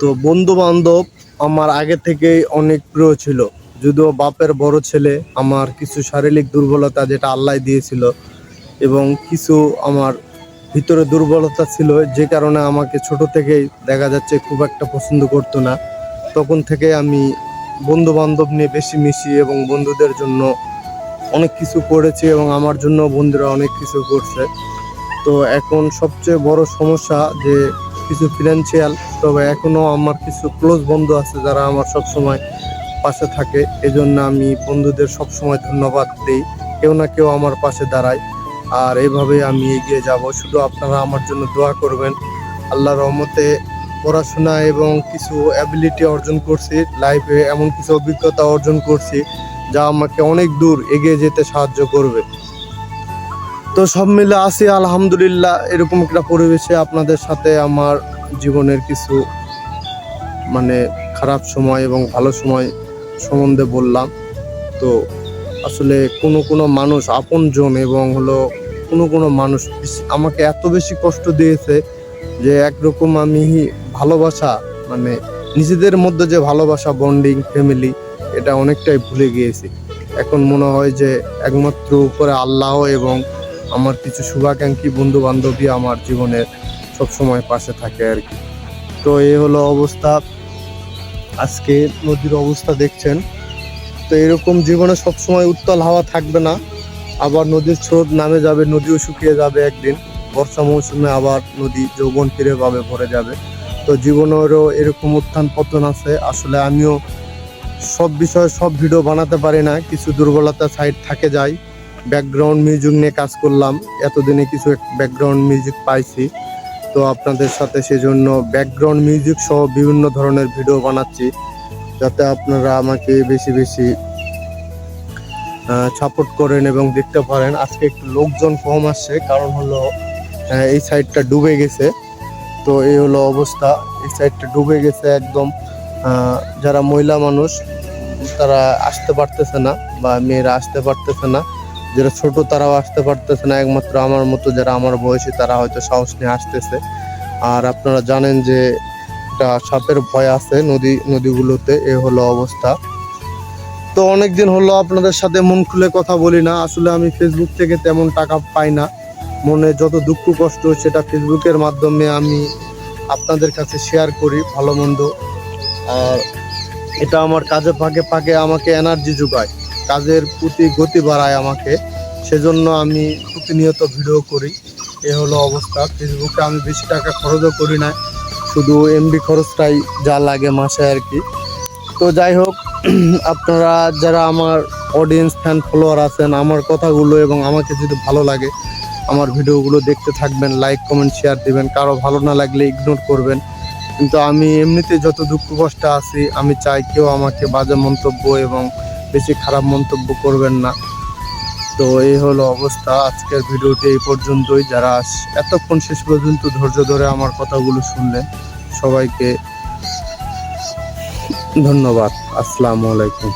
তো বন্ধু বান্ধব আমার আগে থেকেই অনেক প্রিয় ছিল। যদিও বাপের বড় ছেলে, আমার কিছু শারীরিক দুর্বলতা যেটা আল্লাহ দিয়েছিল এবং কিছু আমার ভিতরে দুর্বলতা ছিল, যে কারণে আমাকে ছোট থেকেই দেখা যাচ্ছে খুব একটা পছন্দ করতো না। তখন থেকে আমি বন্ধু বান্ধব নিয়ে বেশি মিশি এবং বন্ধুদের জন্য অনেক কিছু করেছি এবং আমার জন্য বন্ধুরা অনেক কিছু করছে। তো এখন সবচেয়ে বড় সমস্যা যে কিছু ফিনান্সিয়াল তবে এখনও আমার কিছু ক্লোজ বন্ধু আছে যারা আমার সব সময় পাশে থাকে। এজন্য আমি বন্ধুদের সব সময় ধন্যবাদ দিই। কেউ না কেউ আমার পাশে দাঁড়ায়। আর এইভাবে আমি এগিয়ে যাব। শুধু আপনারা আমার জন্য দোয়া করবেন। আল্লাহর রহমতে পড়াশোনা এবং কিছু অ্যাবিলিটি অর্জন করছি। লাইফে এমন কিছু অভিজ্ঞতা অর্জন করছি যা আমাকে অনেক দূর এগিয়ে যেতে সাহায্য করবে। তো সব মিলে আসি, আলহামদুলিল্লাহ, এরকম একটা পরিবেশে আপনাদের সাথে আমার জীবনের কিছু মানে খারাপ সময় এবং ভালো সময় সম্বন্ধে বললাম। তো আসলে কোনো কোনো মানুষ আপনজন এবং হলো কোনো কোনো মানুষ আমাকে এত বেশি কষ্ট দিয়েছে যে একরকম আমি ভালোবাসা মানে নিজেদের মধ্যে যে ভালোবাসা বন্ডিং ফ্যামিলি এটা অনেকটাই ভুলে গিয়েছি। এখন মনে হয় যে একমাত্র উপরে আল্লাহ এবং আমার কিছু শুভাকাঙ্ক্ষী বন্ধু বান্ধবী আমার জীবনের সব সময় পাশে থাকে আর কি। তো এই হলো অবস্থা। আজকে নদীর অবস্থা দেখছেন। তো এরকম জীবনে সব সময় উত্তাল হাওয়া থাকবে না। আবার নদীর স্রোত নামে যাবে, নদীও শুকিয়ে যাবে একদিন। বর্ষা মৌসুমে আবার নদী যৌবন ফিরে পাবে, ভরে যাবে। তো জীবনেরও এরকম উত্থান পতন আছে। আসলে আমিও সব বিষয়ে সব ভিডিও বানাতে পারি না। কিছু দুর্বলতা সাইড থাকে যায়। ব্যাকগ্রাউন্ড মিউজিক নিয়ে কাজ করলাম। এতদিনে কিছু ব্যাকগ্রাউন্ড মিউজিক পাইছি। তো আপনাদের সাথে সেজন্য ব্যাকগ্রাউন্ড মিউজিক সহ বিভিন্ন ধরনের ভিডিও বানাচ্ছি। যাতে আপনারা আমাকে বেশি বেশি সাপোর্ট করেন এবং দেখতে পারেন। আজকে একটু লোকজন কম আসছে, কারণ হলো এই সাইডটা ডুবে গেছে। তো এই হলো অবস্থা। এই সাইডটা ডুবে গেছে একদম যারা মহিলা মানুষ, তারা আসতে পারতেছে না বা মেয়েরা আসতে পারতেছে না। যারা ছোট তারাও আসতে পারতেছে না। একমাত্র আমার মতো যারা আমার বয়সী, তারা হয়তো সাহস নিয়ে আসতেছে। আর আপনারা জানেন যে একটা সাপের ভয় আছে নদী, নদীগুলোতে, এ হলো অবস্থা। তো অনেক দিন হলো আপনাদের সাথে মন খুলে কথা বলি না। আসলে আমি ফেসবুক থেকে তেমন টাকা পাই না। মনে যত দুঃখ, কষ্ট সেটা ফেসবুকের মাধ্যমে আমি আপনাদের কাছে শেয়ার করি ভালো মন্দ। আর এটা আমার কাজে ফাঁকে ফাঁকে আমাকে এনার্জি যোগায়। কাজের প্রতি গতি বাড়ায় আমাকে, সেজন্য আমি প্রতিনিয়ত ভিডিও করি। এ হলো অবস্থা। ফেসবুকে আমি বেশি টাকা খরচও করি না, শুধু এমবি খরচটাই যা লাগে মাসে আর কি। তো যাই হোক, আপনারা যারা আমার অডিয়েন্স ফ্যান ফলোয়ার আছেন, আমার কথাগুলো এবং আমাকে যদি ভালো লাগে, আমার ভিডিওগুলো দেখতে থাকবেন লাইক কমেন্ট শেয়ার দিবেন। কারও ভালো না লাগলে ইগনোর করবেন। কিন্তু আমি এমনিতে যত দুঃখ কষ্ট আছি, আমি চাই কেউ আমাকে বাজে মন্তব্য এবং বেশি খারাপ মন্তব্য করবেন না। তো এই হলো অবস্থা। আজকের ভিডিওটি এই পর্যন্তই। যারা এতক্ষণ শেষ পর্যন্ত ধৈর্য ধরে আমার কথাগুলো শুনলেন, সবাইকে ধন্যবাদ। আসসালামু আলাইকুম।